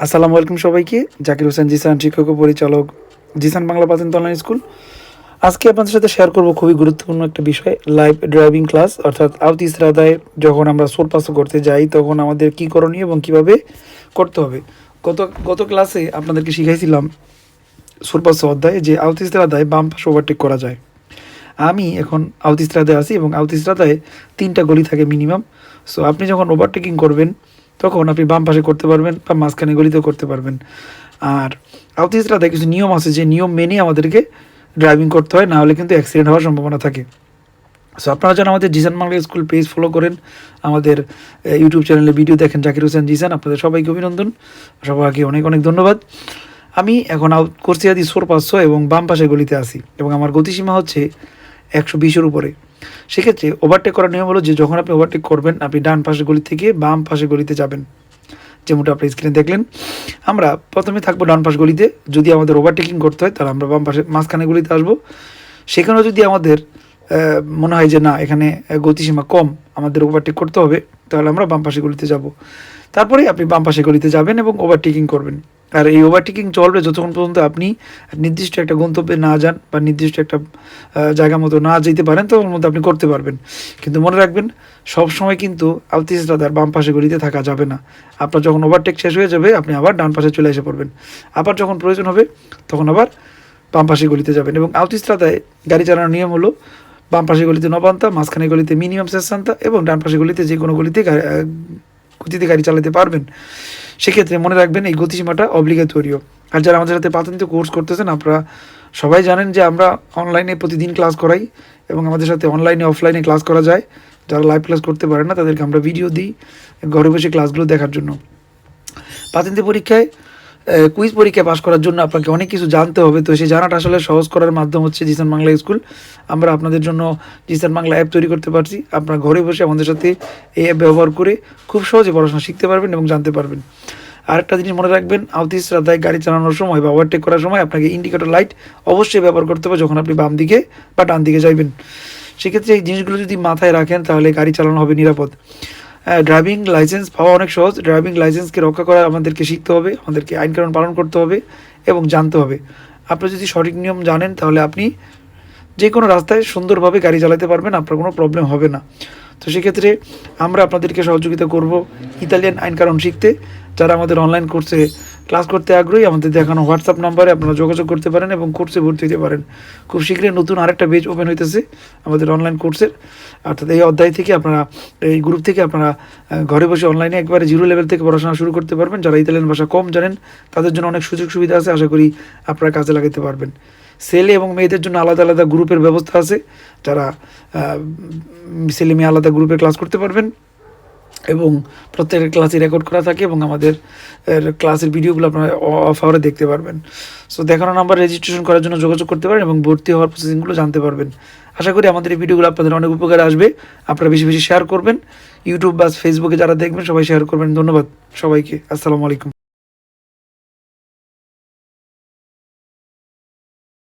আসসালামু আলাইকুম সবাইকে। জাকির হোসেন জিসান শিক্ষক ও পরিচালক জিসান বাংলা প্রাচীন অনলাইন স্কুল। আজকে আপনাদের সাথে শেয়ার করব খুবই গুরুত্বপূর্ণ একটা বিষয় লাইভ ড্রাইভিং ক্লাস অর্থাৎ আউতি ইসরাদায় যখন আমরা সোর পাস করতে যাই, তখন আমাদের কি করণীয় এবং কীভাবে করতে হবে। গত গত ক্লাসে আপনাদেরকে শিখাইছিলাম সুরপাস অধ্যায়ে যে আউতিস্ত্রাদায় বাম পাশে ওভারটেক করা যায়। আমি এখন আউতিস্ত্রাদায় আছি এবং আউতিস্ত্রাদায় তিনটা গলি থাকে মিনিমাম সো আপনি যখন ওভারটেকিং করবেন তখন আপনি বাম পাশে করতে পারবেন বা মাঝখানে গলিতেও করতে পারবেন। আর আউতিস্ত্রাদায় কিছু নিয়ম আছে যে নিয়ম মেনে আমাদেরকে ড্রাইভিং করতে হয়, না হলে কিন্তু অ্যাক্সিডেন্ট হওয়ার সম্ভাবনা থাকে। সো আপনারা যেন আমাদের Zisan Bangla school page follow করেন, আমাদের ইউটিউব চ্যানেলে ভিডিও দেখেন জাকির হোসেন জিসান, আপনাদের সবাইকে অভিনন্দন। সবাইকে অনেক অনেক ধন্যবাদ। আমি এখন আউট করছি আদি সোর পাঁচশো এবং বাম পাশে গলিতে আসি এবং আমার গতিসীমা হচ্ছে একশো বিশের উপরে। সেক্ষেত্রে ওভারটেক করার নিয়ম হলো যে যখন আপনি ওভারটেক করবেন, আপনি ডান পাশে গলি থেকে বাম পাশে গলিতে যাবেন। যেমনটা আপনি স্ক্রিনে দেখলেন। আমরা প্রথমে থাকব ডান পাশ গলিতে। যদি আমাদের ওভারটেকিং করতে হয়, তাহলে আমরা বাম পাশে মাঝখানে গলিতে আসব। সেখানেও যদি আমাদের মনে হয় যে না, এখানে গতিসীমা কম, আমাদের ওভারটেক করতে হবে, তাহলে আমরা বাম পাশে গলিতে যাব। তারপরে আপনি বাম পাশে গলিতে যাবেন এবং ওভারটেকিং করবেন। আর এই ওভারটেকিং চলবে যতক্ষণ পর্যন্ত আপনি নির্দিষ্ট একটা গন্তব্যে না যান বা নির্দিষ্ট একটা জায়গা মতো না যেতে পারেন তখন মধ্যে আপনি করতে পারবেন। কিন্তু মনে রাখবেন সব সময় কিন্তু আলতিস রাদার বাম পাশে গলিতে থাকা যাবে না। আপনার যখন ওভারটেক শেষ হয়ে যাবে, আপনি আবার ডান পাশে চলে এসে পড়বেন। আবার যখন প্রয়োজন হবে, তখন আবার বাম পাশে গলিতে যাবেন এবং আউতিস্ত্রাতায় গাড়ি চালানোর নিয়ম হলো, বাম পাশে গলিতে নবান্তা, মাঝখানে গলিতে মিনিমাম সেসান্তা এবং ডান পাশে গলিতে যে কোনো গলিতে গতিতে গাড়ি চালাতে পারবেন। সেক্ষেত্রে মনে রাখবেন এই গতিসীমাটা অব্লিগেটরিও আর যারা আমাদের সাথে প্রাথমিক কোর্স করতেছেন, আপনারা সবাই জানেন যে আমরা অনলাইনে প্রতিদিন ক্লাস করাই এবং আমাদের সাথে অনলাইনে অফলাইনে ক্লাস করা যায়। যারা লাইভ ক্লাস করতে পারে না, তাদেরকে আমরা ভিডিও দিই ঘরে বসে ক্লাসগুলো দেখার জন্য। প্রাথমিক পরীক্ষায় কুইজ পরীক্ষায় পাশ করার জন্য আপনাকে অনেক কিছু জানতে হবে। তো সেই জানাটা আসলে সহজ করার মাধ্যম হচ্ছে জিসান বাংলা স্কুল। আমরা আপনাদের জন্য জিসান বাংলা অ্যাপ তৈরি করতে পারছি। আপনার ঘরে বসে আমাদের সাথে এই অ্যাপ ব্যবহার করে খুব সহজে পড়াশোনা শিখতে পারবেন এবং জানতে পারবেন। আরেকটা জিনিস মনে রাখবেন আউতিস রাধায় গাড়ি চালানোর সময় বা ওভারটেক করার সময় আপনাকে ইন্ডিকেটর লাইট অবশ্যই ব্যবহার করতে হবে যখন আপনি বাম দিকে বা ডান দিকে যাইবেন। সেক্ষেত্রে এই জিনিসগুলো যদি মাথায় রাখেন তাহলে গাড়ি চালানো হবে নিরাপদ। ড্রাইভিং লাইসেন্স পাওয়া অনেক সহজ। ড্রাইভিং লাইসেন্সকে রক্ষা করা আমাদেরকে শিখতে হবে, আমাদেরকে আইনকানুন পালন করতে হবে এবং জানতে হবে। আপনি যদি সঠিক নিয়ম জানেন, তাহলে আপনি যে কোনো রাস্তায় সুন্দরভাবে গাড়ি চালাতে পারবেন, আপনার কোনো প্রবলেম হবে না। তো সেক্ষেত্রে আমরা আপনাদেরকে সহযোগিতা করব ইতালিয়ান আইনকানুন শিখতে, যারা আমাদের অনলাইন কোর্সে ক্লাস করতে আগ্রহী, আমাদের দেখানো হোয়াটসঅ্যাপ নাম্বারে আপনারা যোগাযোগ করতে পারেন এবং কোর্সে ভর্তি হতে পারেন। খুব শীঘ্রই নতুন আরেকটা পেজ ওপেন হইতেছে, আমাদের অনলাইন কোর্সের অর্থাৎ এই অধ্যায় থেকে আপনারা, এই গ্রুপ থেকে আপনারা ঘরে বসে অনলাইনে একবারে জিরো লেভেল থেকে পড়াশোনা শুরু করতে পারবেন। যারা ইতালিয়ান ভাষা কম জানেন, তাদের জন্য অনেক সুযোগ সুবিধা আছে, আশা করি আপনারা কাজে লাগাতে পারবেন। ছেলে এবং মেয়েদের জন্য আলাদা আলাদা গ্রুপের ব্যবস্থা আছে। যারা ছেলে মেয়ে আলাদা গ্রুপে ক্লাস করতে পারবেন। এবং প্রত্যেক ক্লাসে রেকর্ড করা থাকে এবং আমাদের ক্লাসের ভিডিওগুলো আপনারা অফ আওয়ারে দেখতে পারবেন। সো দেখানো নাম্বার রেজিস্ট্রেশন করার জন্য যোগাযোগ করতে পারেন এবং ভর্তি হওয়ার প্রসেসিংগুলো জানতে পারবেন। আশা করি আমাদের এই ভিডিওগুলো আপনাদের অনেক উপকারে আসবে। আপনারা বেশি বেশি শেয়ার করবেন। ইউটিউব বা ফেসবুকে যারা দেখবেন, সবাই শেয়ার করবেন। ধন্যবাদ সবাইকে। আসসালামু আলাইকুম।